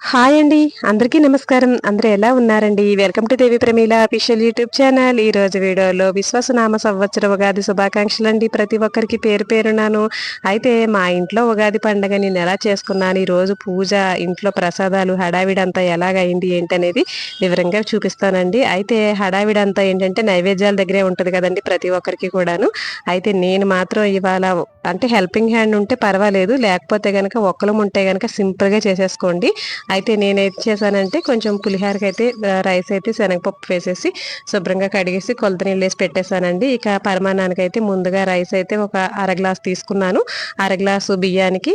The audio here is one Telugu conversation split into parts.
హాయ్ అండి. అందరికీ నమస్కారం. అందరూ ఎలా ఉన్నారండి? Welcome to Devi Pramila official YouTube channel. ఈ రోజు వీడియోలో విశ్వాసనామ సంవత్సర ఉగాది శుభాకాంక్షలు అండి. ప్రతి ఒక్కరికి పేరు పేరున్నాను అయితే మా ఇంట్లో ఉగాది పండగ నేను ఎలా చేసుకున్నాను? ఈ రోజు పూజ ఇంట్లో ప్రసాదాలు హడావిడంతా ఎలాగైంది ఏంటనేది వివరంగా చూపిస్తానండి. అయితే హడావిడంతా ఏంటంటే నైవేద్యాల దగ్గరే ఉంటుంది కదండి ప్రతి ఒక్కరికి కూడాను. అయితే నేను మాత్రం ఇవాళ అంటే హెల్పింగ్ హ్యాండ్ ఉంటే పర్వాలేదు. లేకపోతే కనుక ఒక్కలం ఉంటే కనుక సింపుల్గా చేసేసుకోండి. అయితే నేను ఏం చేశానంటే కొంచెం పులిహోరకి అయితే రైస్ అయితే శనగపప్పు వేసేసి శుభ్రంగా కడిగేసి కొలత నీళ్ళు వేసి పెట్టేశానండి. ఇక పరిమాణానికి అయితే ముందుగా రైస్ అయితే ఒక అర గ్లాస్ తీసుకున్నాను. అర గ్లాసు బియ్యానికి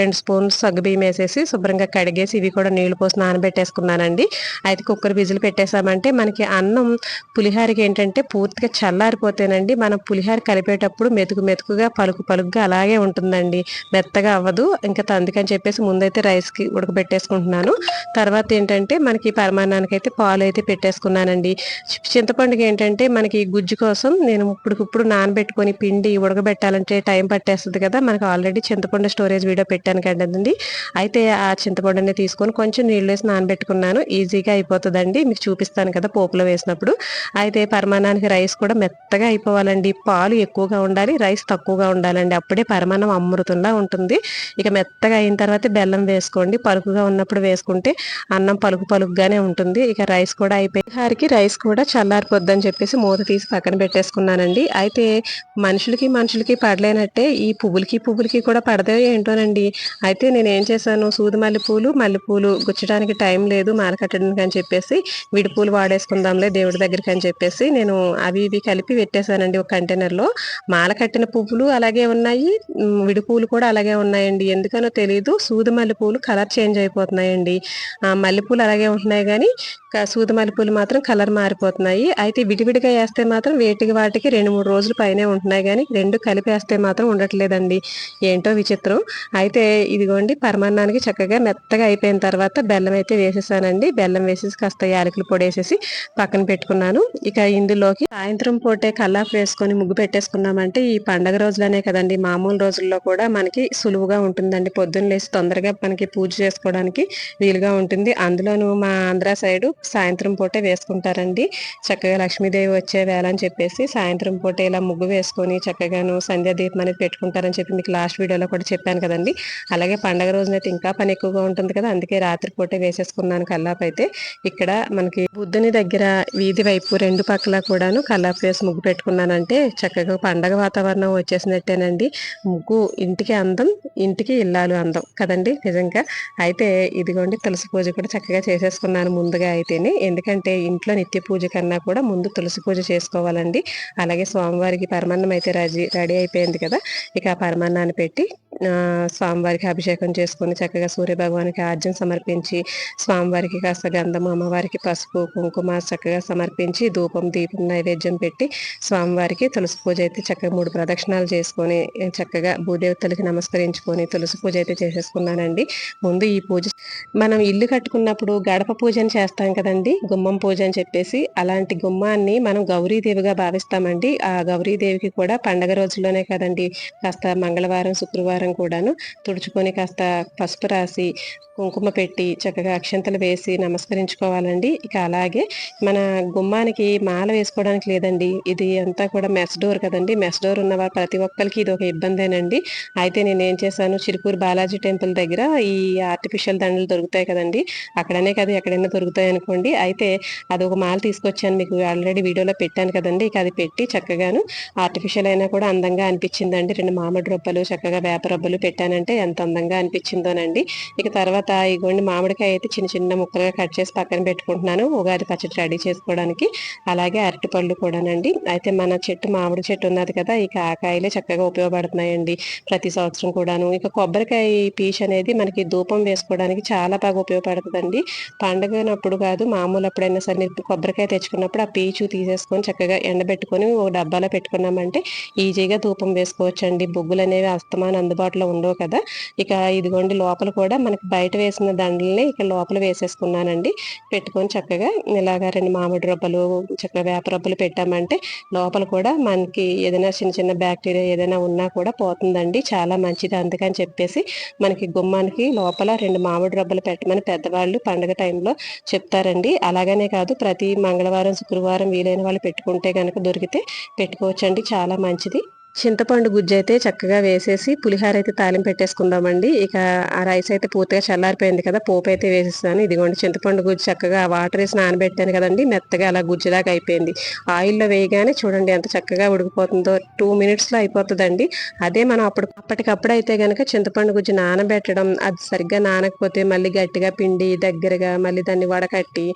రెండు స్పూన్స్ బియ్యం వేసేసి శుభ్రంగా కడిగేసి ఇవి కూడా నీళ్ళు పోసి నానబెట్టేసుకున్నానండి. అయితే కుక్కర్ విజిల్ పెట్టేశామంటే మనకి అన్నం పులిహోరకి ఏంటంటే పూర్తిగా చల్లారిపోతేనండి మనం పులిహోర కలిపేటప్పుడు మెతుకు మెతుకుగా పలుకు పలుకుగా అలాగే ఉంటుందండి. మెత్తగా అవ్వదు. ఇంకా అందుకని చెప్పేసి ముందైతే రైస్కి ఉడకబెట్టేసుకుంటున్నాను. పెట్టుకున్నాను తర్వాత ఏంటంటే మనకి పరమాన్నానికి అయితే పాలు అయితే పెట్టేసుకున్నానండి. చింతపండుకి ఏంటంటే మనకి గుజ్జు కోసం నేను ఇప్పుడు నానబెట్టుకొని పిండి ఉడకబెట్టాలంటే టైం పట్టేస్తుంది కదా. మనకి ఆల్రెడీ చింతపండు స్టోరేజ్ వీడియో పెట్టాను కదండి. అయితే ఆ చింతపండుని తీసుకొని కొంచెం నీళ్ళు వేసి నానబెట్టుకున్నాను. ఈజీగా అయిపోతుందండి. మీకు చూపిస్తాను కదా పోపులో వేసినప్పుడు. అయితే పరమాన్నానికి రైస్ కూడా మెత్తగా అయిపోవాలండి. పాలు ఎక్కువగా ఉండాలి రైస్ తక్కువగా ఉండాలండి. అప్పుడే పరమాన్నం అమృతంలా ఉంటుంది. ఇక మెత్తగా అయిన తర్వాత బెల్లం వేసుకోండి. పలుకుగా ఉన్నప్పుడు వేసుకుంటే అన్నం పలుకు పలుకుగానే ఉంటుంది. ఇక రైస్ కూడా అయిపోయి హారికి రైస్ కూడా చల్లారిపోద్దని చెప్పేసి మూత తీసి పక్కన పెట్టేసుకున్నానండి. అయితే మనుషులకి మనుషులకి పడలేనట్టే ఈ పువ్వులకి పువ్వులకి కూడా పడదే ఏంటోనండి. అయితే నేను ఏం చేశాను సూది మల్లెపూలు మల్లెపూలు గుచ్చడానికి టైం లేదు మాలకట్టడానికి అని చెప్పేసి విడిపూలు వాడేసుకుందాంలే దేవుడి దగ్గరికి అని చెప్పేసి నేను అవి ఇవి కలిపి పెట్టేశానండి ఒక కంటైనర్లో. మాల కట్టిన పువ్వులు అలాగే ఉన్నాయి విడిపూలు కూడా అలాగే ఉన్నాయండి. ఎందుకనో తెలియదు సూది మల్లెపూలు కలర్ చేంజ్ అయిపోతున్నాయి ఉన్నాయండి మల్లెపూలు అలాగే ఉంటున్నాయి కానీ సూది మల్లెపూలు మాత్రం కలర్ మారిపోతున్నాయి. అయితే విడివిడిగా వేస్తే మాత్రం వేటికి వాటికి రెండు మూడు రోజులు పైనే ఉంటున్నాయి కానీ రెండు కలిపి వేస్తే మాత్రం ఉండట్లేదండి. ఏంటో విచిత్రం. అయితే ఇదిగోండి పరమాన్నానికి చక్కగా మెత్తగా అయిపోయిన తర్వాత బెల్లం అయితే వేసేసానండి. బెల్లం వేసేసి కాస్త యాలకులు పొడి వేసేసి పక్కన పెట్టుకున్నాను. ఇక ఇందులోకి సాయంత్రం పూటే కల్లాపు వేసుకొని ముగ్గు పెట్టేసుకున్నామంటే ఈ పండగ రోజులనే కదండి. మామూలు రోజుల్లో కూడా మనకి సులువుగా ఉంటుందండి. పొద్దున్న లేచి తొందరగా మనకి పూజ చేసుకోవడానికి వీలుగా ఉంటుంది. అందులోనూ మా ఆంధ్ర సైడు సాయంత్రం పూటే వేసుకుంటారండి. చక్కగా లక్ష్మీదేవి వచ్చే వేళ అని చెప్పేసి సాయంత్రం పూట ఇలా ముగ్గు వేసుకొని చక్కగాను సంధ్యా దీపం అనేది పెట్టుకుంటారని చెప్పి మీకు లాస్ట్ వీడియోలో కూడా చెప్పాను కదండి. అలాగే పండగ రోజునైతే ఇంకా పని ఎక్కువగా ఉంటుంది కదా. అందుకే రాత్రి పూటే వేసేసుకున్నాను కల్లాపు అయితే. ఇక్కడ మనకి బుద్ధుని దగ్గర వీధి వైపు రెండు పక్కల కూడాను కల్లాపు వేసి ముగ్గు పెట్టుకున్నానంటే చక్కగా పండగ వాతావరణం వచ్చేసినట్టేనండి. ముగ్గు ఇంటికి అందం ఇంటికి ఇల్లాలు అందం కదండి నిజంగా. అయితే ఇది ఇదిగోండి తులసి పూజ కూడా చక్కగా చేసేసుకున్నాను ముందుగా అయితేనే. ఎందుకంటే ఇంట్లో నిత్య పూజ కన్నా కూడా ముందు తులసి పూజ చేసుకోవాలండి. అలాగే స్వామివారికి పరమాన్నం అయితే రెడీ రెడీ అయిపోయింది కదా. ఇక ఆ పరమాన్నాన్ని పెట్టి స్వామివారికి అభిషేకం చేసుకుని చక్కగా సూర్య భగవానికి ఆర్జం సమర్పించి స్వామివారికి కాస్త గంధం అమ్మవారికి పసుపు కుంకుమ చక్కగా సమర్పించి ధూపం దీపం నైవేద్యం పెట్టి స్వామివారికి తులసి పూజ అయితే చక్కగా మూడు ప్రదక్షిణాలు చేసుకొని చక్కగా భూదేవతలకి నమస్కరించుకొని తులసి పూజ అయితే చేసేసుకున్నానండి. ముందు ఈ పూజ మనం ఇల్లు కట్టుకున్నప్పుడు గడప పూజను చేస్తాం కదండి గుమ్మం పూజ అని చెప్పేసి. అలాంటి గుమ్మాన్ని మనం గౌరీదేవిగా భావిస్తామండి. ఆ గౌరీదేవికి కూడా పండగ రోజుల్లోనే కదండి కాస్త మంగళవారం శుక్రవారం కూడాను తుడుచుకొని కాస్త పసుపు రాసి కుంకుమ పెట్టి చక్కగా అక్షంతలు వేసి నమస్కరించుకోవాలండి. ఇక అలాగే మన గుమ్మానికి మాల వేసుకోవడానికి లేదండి. ఇది అంతా కూడా మెస్ డోర్ కదండి. మెస్ డోర్ ఉన్న ప్రతి ఒక్కరికి ఇది ఒక ఇబ్బందేనండి. అయితే నేను ఏం చేశాను చిరుకూరు బాలాజీ టెంపుల్ దగ్గర ఈ ఆర్టిఫిషియల్ దండలు దొరుకుతాయి కదండి అక్కడనే కదా ఎక్కడైనా దొరుకుతాయి అనుకోండి అయితే అది ఒక మాల తీసుకొచ్చాను మీకు ఆల్రెడీ వీడియోలో పెట్టాను కదండి ఇక అది పెట్టి చక్కగాను ఆర్టిఫిషియల్ అయినా కూడా అందంగా అనిపించిందండి రెండు మామిడి రొబ్బలు చక్కగా వేప రొబ్బలు పెట్టానంటే ఎంత అందంగా అనిపించిందోనండి ఇక తర్వాత ఇగోండి మామిడికాయ అయితే చిన్న చిన్న ముక్కలుగా కట్ చేసి పక్కన పెట్టుకుంటున్నాను ఉగాది పచ్చడి రెడీ చేసుకోవడానికి అలాగే అరటిపళ్ళు కూడానండి అయితే మన చెట్టు మామిడి చెట్టు ఉన్నది కదా ఇక ఆకాయలే చక్కగా ఉపయోగపడుతున్నాయండి ప్రతి సంవత్సరం కూడాను ఇక కొబ్బరికాయ పీచ్ అనేది మనకి ధూపం వేసుకోవడానికి చాలా బాగా ఉపయోగపడుతుందండి. పండగనప్పుడు కాదు మామూలు అప్పుడైనా సరే కొబ్బరికాయ తెచ్చుకున్నప్పుడు ఆ పీచు తీసేసుకొని చక్కగా ఎండబెట్టుకొని ఒక డబ్బాలో పెట్టుకున్నామంటే ఈజీగా ధూపం వేసుకోవచ్చండి. బొగ్గులు అనేవి అస్తమానం అందుబాటులో ఉండవు కదా. ఇక ఇదిగోండి లోపల కూడా మనకి బయట వేసిన దండల్ని ఇక్కడ లోపల వేసేసుకున్నానండి. పెట్టుకొని చక్కగా ఇలాగా రెండు మామిడి రొబ్బలు చక్కగా వేప రొబ్బలు పెట్టామంటే లోపల కూడా మనకి ఏదైనా చిన్న చిన్న బ్యాక్టీరియా ఏదైనా ఉన్నా కూడా పోతుందండి. చాలా మంచిది అందుకని చెప్పేసి మనకి గుమ్మానికి లోపల రెండు మామిడి గబ్బలు పెట్టమని పెద్దవాళ్ళు పండగ టైంలో చెప్తారండి. అలాగనే కాదు ప్రతి మంగళవారం శుక్రవారం వీలైన వాళ్ళు పెట్టుకుంటే కనుక దొరికితే పెట్టుకోవచ్చండి. చాలా మంచిది. చింతపండు గుజ్జు అయితే చక్కగా వేసేసి పులిహార అయితే తాలింపు పెట్టేసుకుందామండి. ఇక ఆ రైస్ అయితే పూర్తిగా చల్లారిపోయింది కదా పోపు అయితే వేసేస్తాను. ఇదిగోండి చింతపండు గుజ్జు చక్కగా వాటర్ వేసి నానబెట్టాను కదండి మెత్తగా అలా గుజ్జులాగా అయిపోయింది. ఆయిల్లో వేయగానే చూడండి ఎంత చక్కగా ఉడికిపోతుందో టూ మినిట్స్లో అయిపోతుందండి. అదే మనం అప్పుడు అప్పటికప్పుడు అయితే కనుక చింతపండు గుజ్జు నానబెట్టడం అది సరిగ్గా నానకపోతే మళ్ళీ గట్టిగా పిండి దగ్గరగా మళ్ళీ దాన్ని వడకట్టి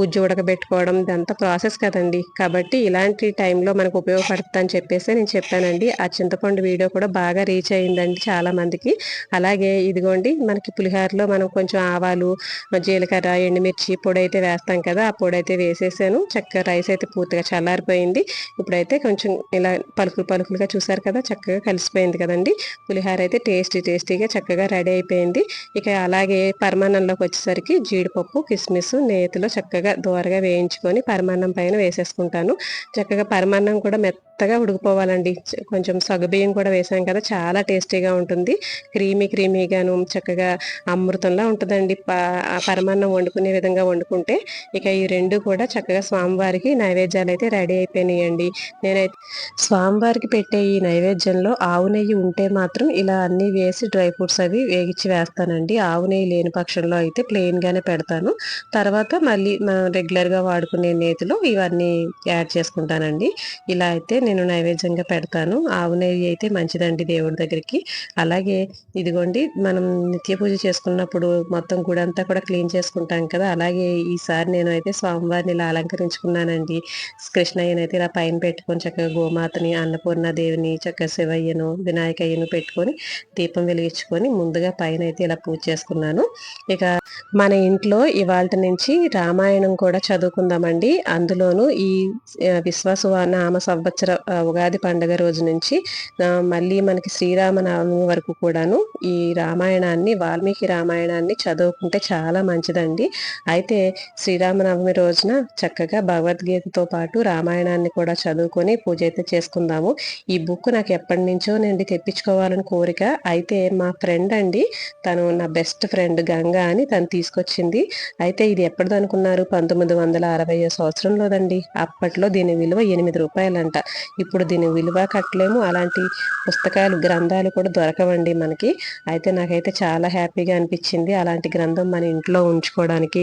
గుజ్జు ఉడకబెట్టుకోవడం ఇదంతా ప్రాసెస్ కదండి. కాబట్టి ఇలాంటి టైంలో మనకు ఉపయోగపడుతుంది అని చెప్పేసి నేను చెప్పాను. చేశానండి. ఆ చింతపండు వీడియో కూడా బాగా రీచ్ అయిందండి చాలా మందికి. అలాగే ఇదిగోండి మనకి పులిహోరలో మనం కొంచెం ఆవాలు జీలకర్ర ఎండుమిర్చి పొడి అయితే వేస్తాం కదా ఆ పొడి అయితే వేసేసాను. చక్కగా రైస్ అయితే పూర్తిగా చల్లారిపోయింది. ఇప్పుడైతే కొంచెం ఇలా పలుకులు పలుకులుగా చూసారు కదా చక్కగా కలిసిపోయింది కదండి. పులిహోర అయితే టేస్టీ టేస్టీగా చక్కగా రెడీ అయిపోయింది. ఇక అలాగే పరమాన్నంలోకి వచ్చేసరికి జీడిపప్పు కిస్మిస్ నేతిలో చక్కగా దోరగా వేయించుకొని పరమాన్నం పైన వేసేసుకుంటాను. చక్కగా పరమాన్నం కూడా మెత్తగా ఉడికిపోవాలండి. కొంచెం సగబియ్యం కూడా వేసాం కదా చాలా టేస్టీగా ఉంటుంది. క్రీమీ క్రీమీగాను చక్కగా అమృతంలా ఉంటుందండి. పరమాన్నం వండుకునే విధంగా వండుకుంటే ఇక ఈ రెండు కూడా చక్కగా స్వామివారికి నైవేద్యాలు అయితే రెడీ అయిపోయినాయండి. నేనైతే స్వామివారికి పెట్టే ఈ నైవేద్యంలో ఆవు నెయ్యి ఉంటే మాత్రం ఇలా అన్ని వేసి డ్రై ఫ్రూట్స్ అవి వేగించి వేస్తానండి. ఆవు నెయ్యి లేని పక్షంలో అయితే ప్లెయిన్గానే పెడతాను. తర్వాత మళ్ళీ రెగ్యులర్గా వాడుకునే నేతిలో ఇవన్నీ యాడ్ చేసుకుంటానండి. ఇలా అయితే నేను నైవేద్యంగా పెడతాను. పెడతాను ఆవు నెయ్యి అయితే మంచిదండి దేవుడి దగ్గరికి. అలాగే ఇదిగోండి మనం నిత్య పూజ చేసుకున్నప్పుడు మొత్తం గుడి అంతా కూడా క్లీన్ చేసుకుంటాం కదా. అలాగే ఈసారి నేను అయితే స్వామివారిని ఇలా అలంకరించుకున్నానండి. కృష్ణయ్యనైతే అయితే ఇలా పైన పెట్టుకొని చక్కగా గోమాతని అన్నపూర్ణ దేవిని చక్కగా శివయ్యను వినాయకయ్యను పెట్టుకొని దీపం వెలిగించుకొని ముందుగా పైన అయితే ఇలా పూజ చేసుకున్నాను. ఇక మన ఇంట్లో ఇవాళ నుంచి రామాయణం కూడా చదువుకుందామండి. అందులోనూ ఈ విశ్వాస నామ సంవత్సర ఉగాది పండుగ రోజు నుంచి మళ్ళీ మనకి శ్రీరామనవమి వరకు కూడాను ఈ రామాయణాన్ని వాల్మీకి రామాయణాన్ని చదువుకుంటే చాలా మంచిదండి. అయితే శ్రీరామనవమి రోజున చక్కగా భగవద్గీతతో పాటు రామాయణాన్ని కూడా చదువుకొని పూజ అయితే చేసుకుందాము. ఈ బుక్ నాకు ఎప్పటి నుంచో నేను తెప్పించుకోవాలని కోరిక. అయితే మా ఫ్రెండ్ అండి తను నా బెస్ట్ ఫ్రెండ్ గంగా అని తను తీసుకొచ్చింది. అయితే ఇది ఎప్పటిది అనుకున్నారు? పంతొమ్మిది వందల అరవై సంవత్సరంలోదండి. అప్పట్లో దీని విలువ ఎనిమిది రూపాయలంట. ఇప్పుడు దీని విలువ కట్టలేము అలాంటి పుస్తకాలు గ్రంథాలు కూడా దొరకవండి మనకి. అయితే నాకైతే చాలా హ్యాపీగా అనిపించింది. అలాంటి గ్రంథం మన ఇంట్లో ఉంచుకోవడానికి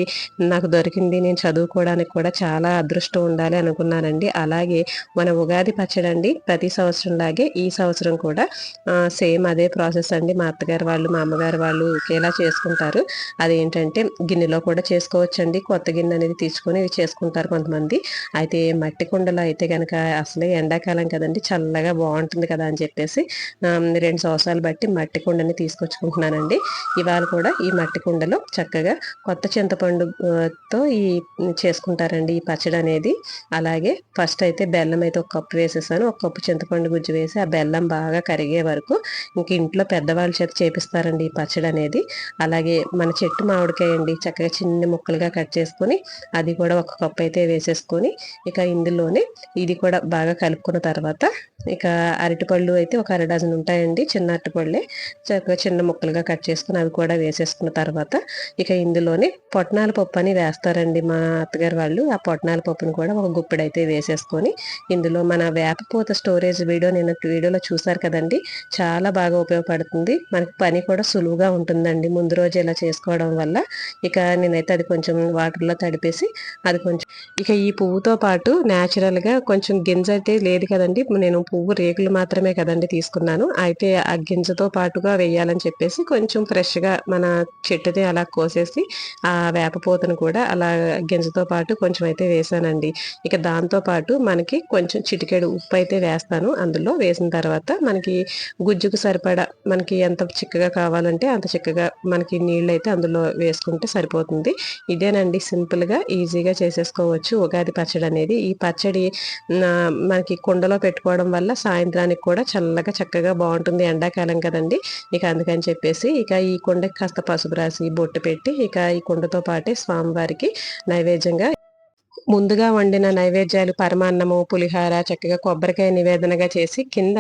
నాకు దొరికింది. నేను చదువుకోవడానికి కూడా చాలా అదృష్టం ఉండాలి అనుకున్నానండి. అలాగే మన ఉగాది పచ్చడి అండి ప్రతి సంవత్సరం లాగే ఈ సంవత్సరం కూడా సేమ్ అదే ప్రాసెస్ అండి. మా అత్తగారు వాళ్ళు మా అమ్మగారు వాళ్ళు ఒకేలా చేసుకుంటారు. అదేంటంటే గిన్నెలో కూడా చేసుకోవచ్చండి. కొత్త గిన్నె అనేది తీసుకొని చేసుకుంటారు కొంతమంది. అయితే మట్టి కుండలో అయితే కనుక అసలే ఎండాకాలం కదండి చల్లగా బాగుంటుంది కదా అని చెప్పేసి రెండు సంవత్సరాలు బట్టి మట్టి కుండని తీసుకొచ్చుకుంటున్నానండి. ఇవాళ కూడా ఈ మట్టి కుండలో చక్కగా కొత్త చింతపండుతో ఈ చేసుకుంటారండి ఈ పచ్చడి అనేది. అలాగే ఫస్ట్ అయితే బెల్లం అయితే ఒక కప్పు వేసేసాను. ఒక కప్పు చింతపండు గుజ్జు వేసి ఆ బెల్లం బాగా కరిగే వరకు ఇంక ఇంట్లో పెద్దవాళ్ళ చేత చేపిస్తారండి ఈ పచ్చడి అనేది. అలాగే మన చెట్టు మామిడికాయ అండి చక్కగా చిన్న ముక్కలుగా కట్ చేసుకొని అది కూడా ఒక కప్పు అయితే వేసేసుకొని ఇక ఇందులోనే ఇది కూడా బాగా కలుపుకున్న తర్వాత ఇక అరటిపళ్ళు అయితే ఒక అర డజన్ ఉంటాయండి చిన్న అరటిపళ్ళే. చక్కగా చిన్న ముక్కలుగా కట్ చేసుకుని అవి కూడా వేసేసుకున్న తర్వాత ఇక ఇందులోనే పొట్నాల పప్పు అని వేస్తారండి మా అత్తగారు వాళ్ళు. ఆ పొట్నాల పప్పును కూడా ఒక గుప్పెడు అయితే వేసేసుకొని ఇందులో మన వేపపూత స్టోరేజ్ వీడియో నేను వీడియోలో చూసారు కదండి చాలా బాగా ఉపయోగపడుతుంది. మనకి పని కూడా సులువుగా ఉంటుందండి. ముందు రోజు ఇలా చేసుకోవడం వల్ల ఇక నేనైతే అది కొంచెం వాటర్లో తడిపేసి అది కొంచెం ఇక ఈ పువ్వుతో పాటు న్యాచురల్గా కొంచెం గింజ అయితే లేదు కదండి. నేను పువ్వు రేకులు మాత్రమే కదండి తీసుకున్నాను. అయితే ఆ గింజతో పాటుగా వేయాలని చెప్పేసి కొంచెం ఫ్రెష్గా మన చెట్టుని అలా కోసేసి ఆ వేపపోతను కూడా అలా గింజతో పాటు కొంచెం అయితే వేసానండి. ఇక దాంతో పాటు మనకి కొంచెం చిటికెడు ఉప్పు అయితే వేస్తాను. అందులో వేసిన తర్వాత మనకి గుజ్జుకు సరిపడా మనకి ఎంత చిక్కగా కావాలంటే అంత చిక్కగా మనకి నీళ్ళు అయితే అందులో వేసుకుంటే సరిపోతుంది. ఇదేనండి సింపుల్గా ఈజీగా చేసేసుకోవచ్చు. ఉగాది పచ్చడి అనేది ఈ పచ్చడి మనకి కుండలో పెట్టుకోవడం వల్ల సాయంత్రానికి కూడా చల్లగా చక్కగా బాగుంటుంది ఎండాకాలం కదండి. ఇక అందుకని చెప్పేసి ఇక ఈ కొండకి కాస్త పసుపు రాసి బొట్టు పెట్టి ఇక ఈ కుండతో పాటే స్వామివారికి నైవేద్యంగా ముందుగా వండిన నైవేద్యాలు పరమాన్నము పులిహార చక్కగా కొబ్బరికాయ నివేదనగా చేసి కింద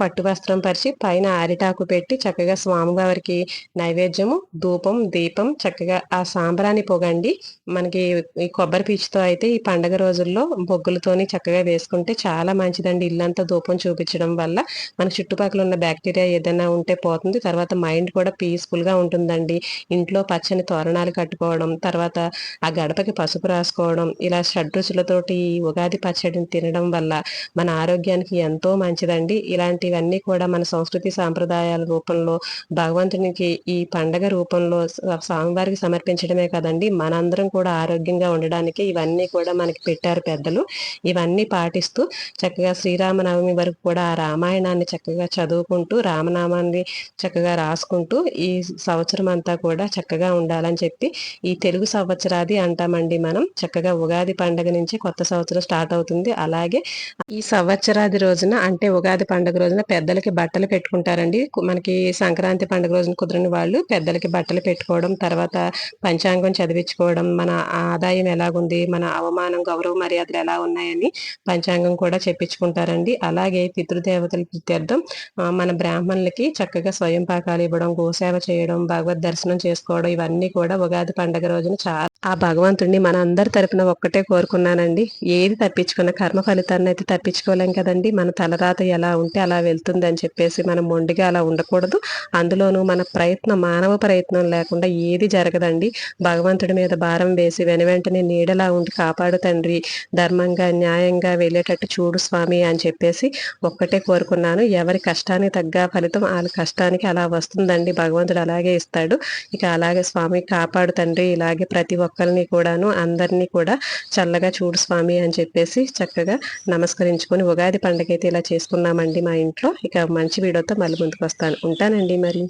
పట్టు వస్త్రం పరిచి పైన అరిటాకు పెట్టి చక్కగా స్వామివారికి నైవేద్యము ధూపం దీపం చక్కగా ఆ సాంబ్రాన్ని పొగండి. మనకి ఈ కొబ్బరి పీచుతో అయితే ఈ పండగ రోజుల్లో బొగ్గులతోని చక్కగా వేసుకుంటే చాలా మంచిదండి ఇల్లంతా ధూపం చూపించడం వల్ల. మన చుట్టుపక్కల ఉన్న బ్యాక్టీరియా ఏదైనా ఉంటే పోతుంది. తర్వాత మైండ్ కూడా పీస్ఫుల్గా ఉంటుందండి. ఇంట్లో పచ్చని తోరణాలు కట్టుకోవడం తర్వాత ఆ గడపకి పసుపు రాసుకోవడం ఇలా షడ్రుచులతోటి ఉగాది పచ్చడిని తినడం వల్ల మన ఆరోగ్యానికి ఎంతో మంచిదండి. ఇలాంటివన్నీ కూడా మన సంస్కృతి సాంప్రదాయాల రూపంలో భగవంతునికి ఈ పండగ రూపంలో స్వామివారికి సమర్పించడమే కదండి మనందరం కూడా ఆరోగ్యంగా ఉండడానికి ఇవన్నీ కూడా మనకి పెట్టారు పెద్దలు. ఇవన్నీ పాటిస్తూ చక్కగా శ్రీరామనవమి వరకు కూడా ఆ రామాయణాన్ని చక్కగా చదువుకుంటూ రామనామాన్ని చక్కగా రాసుకుంటూ ఈ సంవత్సరం అంతా కూడా చక్కగా ఉండాలని చెప్పి ఈ తెలుగు సంవత్సరాది అంటామండి మనం. చక్కగా ఉగాది పండుగ నుంచి కొత్త సంవత్సరం స్టార్ట్ అవుతుంది. అలాగే ఈ సంవత్సరాది రోజున అంటే ఉగాది పండుగ రోజున పెద్దలకి బట్టలు పెట్టుకుంటారండి. మనకి సంక్రాంతి పండుగ రోజున కుదిరిన వాళ్ళు పెద్దలకి బట్టలు పెట్టుకోవడం తర్వాత పంచాంగం చదివించుకోవడం మన ఆదాయం ఎలాగుంది మన అవమానం గౌరవ మర్యాదలు ఎలా ఉన్నాయని పంచాంగం కూడా చెప్పించుకుంటారండి. అలాగే పితృదేవతల ప్రత్యర్థం మన బ్రాహ్మణులకి చక్కగా స్వయం పాకాలు ఇవ్వడం గోసేవ చేయడం భగవద్ దర్శనం చేసుకోవడం ఇవన్నీ కూడా ఉగాది పండుగ రోజున చాలా ఆ భగవంతుడిని మన అందరి తరపున ఒక్కటే కోరుకున్నానండి. ఏది తప్పించుకున్న కర్మ ఫలితాన్ని అయితే తప్పించుకోలేం కదండి. మన తలరాత ఎలా ఉంటే అలా వెళ్తుంది అని చెప్పేసి మనం మొండిగా అలా ఉండకూడదు. అందులోనూ మన ప్రయత్నం మానవ ప్రయత్నం లేకుండా ఏది జరగదండి. భగవంతుడి మీద భారం వేసి వెన వెంటనే నీడలా ఉండి కాపాడు తండ్రి ధర్మంగా న్యాయంగా వెళ్ళేటట్టు చూడు స్వామి అని చెప్పేసి ఒక్కటే కోరుకున్నాను. ఎవరి కష్టానికి తగ్గ ఫలితం వాళ్ళ కష్టానికి అలా వస్తుందండి. భగవంతుడు అలాగే ఇస్తాడు. ఇక అలాగే స్వామి కాపాడు తండ్రి. ఇలాగే ప్రతి ఒక్కరిని కూడాను అందరినీ కూడా చల్లగా చూడు స్వామి అని చెప్పేసి చక్కగా నమస్కరించుకొని ఉగాది పండుగ అయితే ఇలా చేసుకున్నామండి మా ఇంట్లో. ఇక మంచి వీడియోతో మళ్ళీ ముందుకు వస్తాను. ఉంటానండి మరి.